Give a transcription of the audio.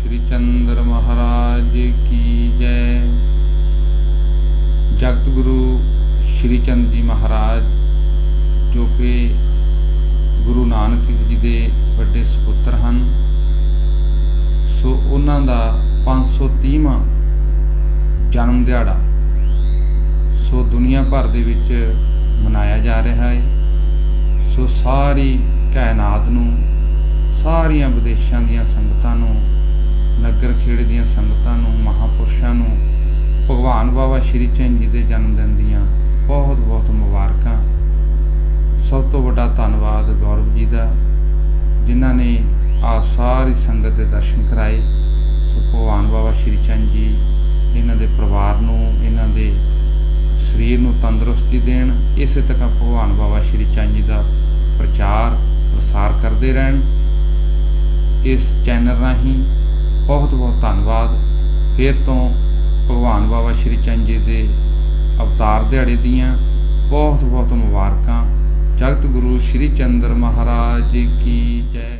ਸ਼੍ਰੀ ਚੰਦਰ ਮਹਾਰਾਜ ਕੀ ਜੈ। ਜਗਤ ਗੁਰੂ ਸ਼੍ਰੀ ਚੰਦ ਜੀ ਮਹਾਰਾਜ, ਜੋ ਕਿ ਗੁਰੂ ਨਾਨਕ ਜੀ ਦੇ ਵੱਡੇ ਸੁਪੁੱਤਰ ਹਨ। ਸੋ ਉਹਨਾਂ ਦਾ 530ਵਾਂ ਜਨਮ ਦਿਹਾੜਾ ਸੋ ਦੁਨੀਆ ਭਰ ਦੇ ਵਿੱਚ ਮਨਾਇਆ ਜਾ ਰਿਹਾ ਹੈ। ਸੋ ਸਾਰੀ ਕਾਇਨਾਤ ਨੂੰ, ਸਾਰੀਆਂ ਵਿਦੇਸ਼ਾਂ ਦੀਆਂ ਖੇੜੇ ਦੀਆਂ ਸੰਗਤਾਂ ਨੂੰ, ਮਹਾਪੁਰਸ਼ਾਂ ਨੂੰ, ਭਗਵਾਨ ਬਾਬਾ ਸ਼੍ਰੀ ਚੰਦ ਜੀ ਦੇ ਜਨਮ ਦਿਨ ਦੀਆਂ ਬਹੁਤ ਬਹੁਤ ਮੁਬਾਰਕਾਂ। ਸਭ ਤੋਂ ਵੱਡਾ ਧੰਨਵਾਦ ਗੌਰਵ ਜੀ ਦਾ, ਜਿਨ੍ਹਾਂ ਨੇ ਆਪ ਸਾਰੀ ਸੰਗਤ ਦੇ ਦਰਸ਼ਨ ਕਰਾਏ। ਸੋ ਭਗਵਾਨ ਬਾਬਾ ਸ਼੍ਰੀ ਚੰਦ ਜੀ, ਇਹਨਾਂ ਦੇ ਪਰਿਵਾਰ ਨੂੰ, ਇਹਨਾਂ ਦੇ ਸਰੀਰ ਨੂੰ ਤੰਦਰੁਸਤੀ ਦੇਣ। ਇਸੇ ਤਰ੍ਹਾਂ ਭਗਵਾਨ ਬਾਬਾ ਸ਼੍ਰੀ ਚੰਦ ਜੀ ਦਾ ਪ੍ਰਚਾਰ ਪ੍ਰਸਾਰ ਕਰਦੇ ਰਹਿਣ। ਇਸ ਚੈਨਲ ਰਾਹੀਂ ਬਹੁਤ ਬਹੁਤ ਧੰਨਵਾਦ। ਫਿਰ ਤੋਂ ਭਗਵਾਨ ਬਾਬਾ ਸ਼੍ਰੀ ਚੰਦ ਜੀ ਦੇ ਅਵਤਾਰ ਦਿਹਾੜੇ ਦੀਆਂ ਬਹੁਤ ਬਹੁਤ ਮੁਬਾਰਕਾਂ। ਜਗਤ ਗੁਰੂ ਸ਼੍ਰੀ ਚੰਦਰ ਮਹਾਰਾਜ ਜੀ ਕੀ ਜੈ।